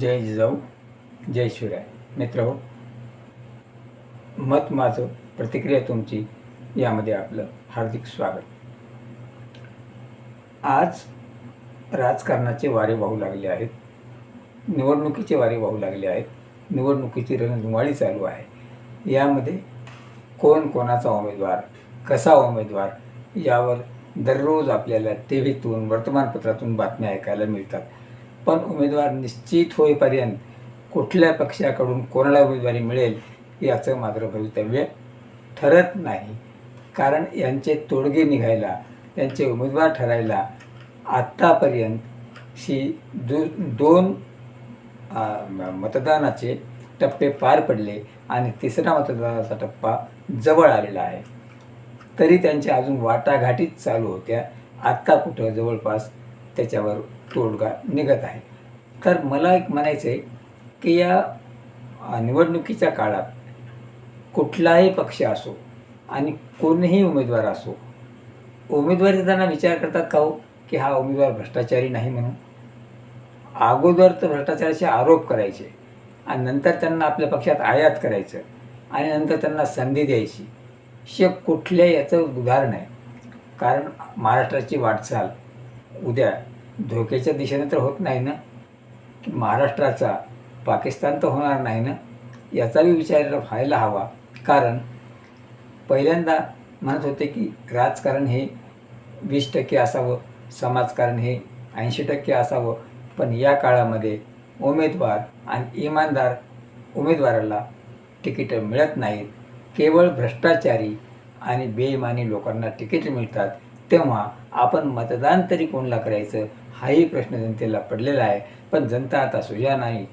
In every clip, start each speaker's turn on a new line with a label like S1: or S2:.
S1: जय जिजाऊ जय शिवराय. मित्र मत माझं प्रतिक्रिया तुमची यामध्ये आपलं हार्दिक स्वागत. आज राजकारणाचे वारे वाहू लागले आहेत. निवडणुकीचे वारे वाहू लागले आहेत. निवडणुकीची रणधुमाळी चालू आहे. यामध्ये कोण कोणाचा उमेदवार कसा उमेदवार यावर दररोज आपल्याला टी व्हीतून वर्तमानपत्रातून बातम्या ऐकायला मिळतात. पण उमेदवार निश्चित होईपर्यंत कुठल्या पक्षाकडून कोणाला उमेदवारी मिळेल याचं मात्र भवितव्य ठरत नाही. कारण यांचे तोडगे निघायला त्यांचे उमेदवार ठरायला आत्तापर्यंत शी दो दोन म- मतदानाचे टप्पे पार पडले आणि तिसरा मतदानाचा टप्पा जवळ आलेला आहे. तरी त्यांच्या अजून वाटाघाटीच चालू होत्या. आत्ता कुठं जवळपास त्याच्यावर तोडगा निघत आहे. तर मला एक म्हणायचं आहे की या निवडणुकीच्या काळात कुठलाही पक्ष असो आणि कोणीही उमेदवार असो उमेदवार देताना विचार करतात का हो की हा उमेदवार भ्रष्टाचारी नाही म्हणून? अगोदर तर भ्रष्टाचाराचे आरोप करायचे आणि नंतर त्यांना आपल्या पक्षात आयात करायचं आणि नंतर त्यांना संधी द्यायची. शे कुठल्या याचं उदाहरण आहे. कारण महाराष्ट्राची वाटचाल उद्या धोक्याच्या दिशेने तर होत नाही ना? की महाराष्ट्राचा पाकिस्तान तर होणार नाही ना? याचाही विचार व्हायला हवा. कारण पहिल्यांदा म्हणत होते की राजकारण हे वीस टक्के असावं समाजकारण हे ऐंशी टक्के असावं. पण या काळामध्ये उमेदवार आणि इमानदार उमेदवाराला तिकीटं मिळत नाहीत. केवळ भ्रष्टाचारी आणि बेईमानी लोकांना तिकीट मिळतात. तेव्हा आपण मतदान तरी कोणाला करायचं? हाही प्रश्न जनतेला पडलेला आहे. पण जनता आता सुजा नाही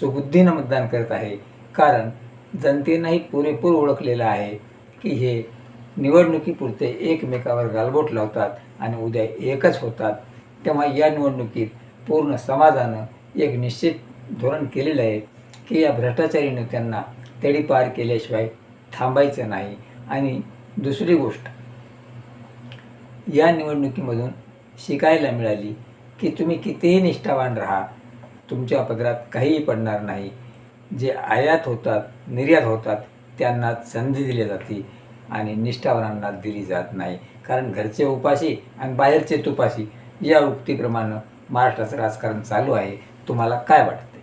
S1: सुबुद्धीनं मतदान करत आहे. कारण जनतेनंही पुरेपूर ओळखलेलं आहे की हे निवडणुकीपुरते एकमेकावर गालबोट लावतात आणि उद्या एकच होतात. तेव्हा या निवडणुकीत पूर्ण समाजानं एक निश्चित धोरण केलेलं आहे की या भ्रष्टाचारी नेत्यांना तेडी पार केल्याशिवाय थांबायचं नाही. आणि दुसरी गोष्ट या निवडणुकीमधून शिकायला मिळाली की तुम्ही कितीही निष्ठावान राहा. तुमच्या पदरात काहीही पडणार नाही. जे आयात होतात निर्यात होतात त्यांना संधी दिली जाते आणि निष्ठावानांना दिली जात नाही. कारण घरचे उपाशी आणि बाहेरचे तुपाशी या उक्तीप्रमाणे महाराष्ट्राचं राजकारण चालू आहे. तुम्हाला काय वाटतं?